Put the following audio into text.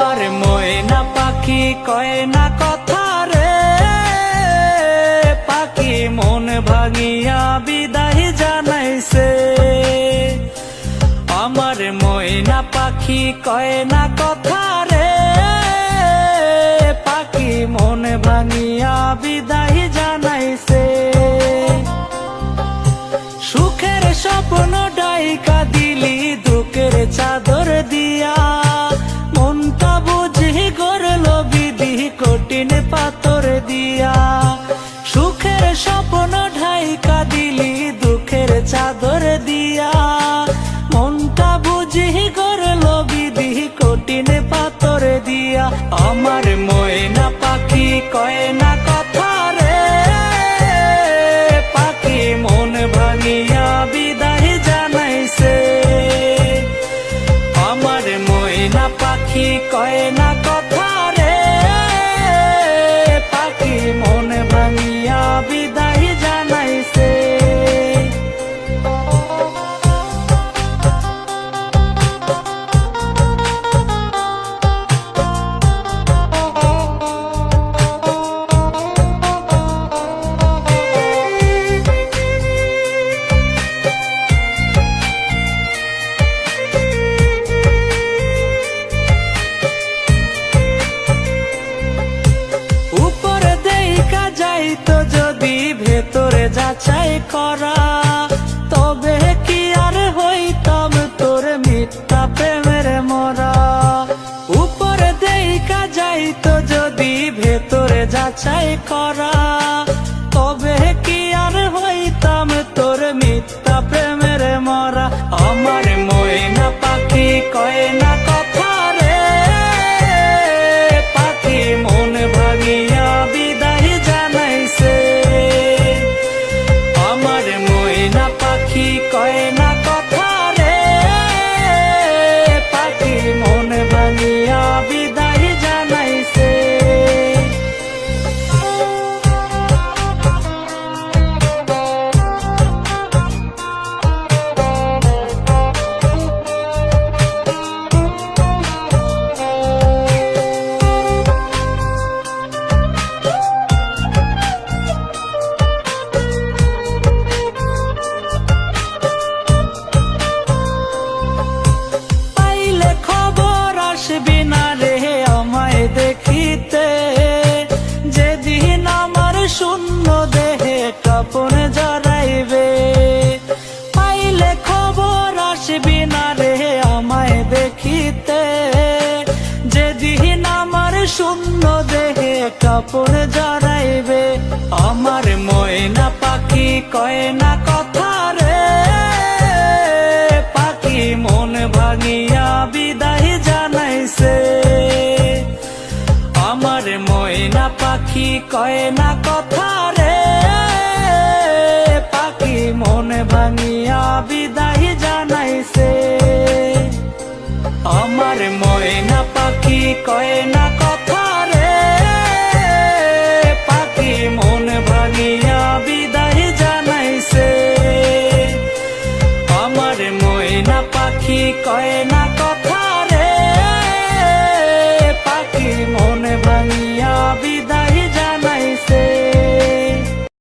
আমার ময়না পাখি কয় না কথা রে? পাখি মন ভাঙিয়া বিদায় জানাইছে। আমার ময়না পাখি কয় না কথা রে? পাখি মন ভাঙিয়া বিদায় জানাইছে। সুখের স্বপ্ন ডাইকা দিলি, দুঃখের চাদর দিয়া পাখি কয় না করা। তবে কি আর হইতাম তোর মিথ্যা প্রেমের মরা? উপরে দেখা যাইতো যদি ভেতরে যাচাই করা। তবে কি আর হইতাম তোর মিথ্যা প্রেমের মরা? আমার দেখিতে যেদিন আমার শূন্য দেহে কাপড় জড়াইবে, আমার ময়না পাখি কয় না কথা রে। পাখি মন ভাঙিয়া বিদায় জানাইছে। আমার ময়না পাখি কয় না কথা পাখি কয় না কথা রে? পাখি মন ভাঙিয়া বিদায় জানাইছে। আমার ময়না পাখি কয় না কথা